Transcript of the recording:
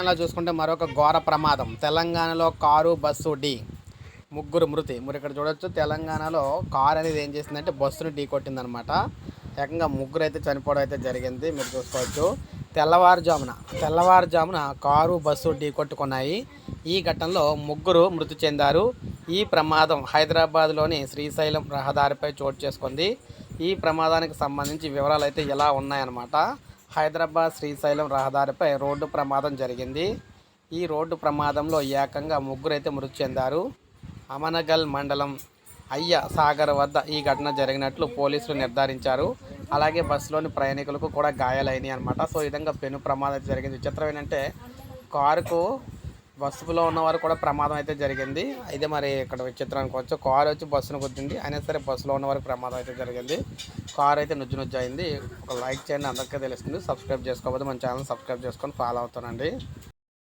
తెలంగాణలో చూసుకుంటే మరొక ఘోర ప్రమాదం. తెలంగాణలో కారు బస్సు ఢీ. ముగ్గురు మృతి. మీరు ఇక్కడ చూడొచ్చు తెలంగాణలో కారు అనేది ఏం చేసిందంటే బస్సును ఢీ కొట్టిందనమాట ఏకంగా ముగ్గురు అయితే చనిపోవడం అయితే జరిగింది మీరు చూసుకోవచ్చు. తెల్లవారుజామున తెల్లవారుజామున కారు బస్సు ఢీ కొట్టుకున్నాయి. ఈ ఘటనలో ముగ్గురు మృతి చెందారు. ఈ ప్రమాదం హైదరాబాద్లోని శ్రీశైలం రహదారిపై చోటు చేసుకుంది. ఈ ప్రమాదానికి సంబంధించి వివరాలు అయితే ఇలా ఉన్నాయన్నమాట. హైదరాబాద్ శ్రీశైలం రహదారిపై రోడ్డు ప్రమాదం జరిగింది. ఈ రోడ్డు ప్రమాదంలో ఏకంగా ముగ్గురైతే మృతి చెందారు. అమనగల్ మండలం అయ్య సాగర్ వద్ద ఈ ఘటన జరిగినట్లు పోలీసులు నిర్ధారించారు. అలాగే బస్సులోని ప్రయాణికులకు కూడా గాయాలైనాయి అనమాట సో ఈ విధంగా పెను ప్రమాదం జరిగింది. విచిత్రం ఏంటంటే కారుకు బస్సులో ఉన్నవారు కూడా ప్రమాదం అయితే జరిగింది. అయితే మరి ఇక్కడ విచిత్రం అనుకోవచ్చు కారు వచ్చి బస్సును గుద్దింది. అయినా సరే బస్సులో ఉన్న వారికి ప్రమాదం అయితే జరిగింది. కారు అయితే నుజ్జు నుజ్జు అయింది ఒక లైక్ చేయండి. అందరికీ తెలుస్తుంది. సబ్స్క్రైబ్ చేసుకోకపోతే మన ఛానల్ సబ్స్క్రైబ్ చేసుకొని ఫాలో అవుతానండి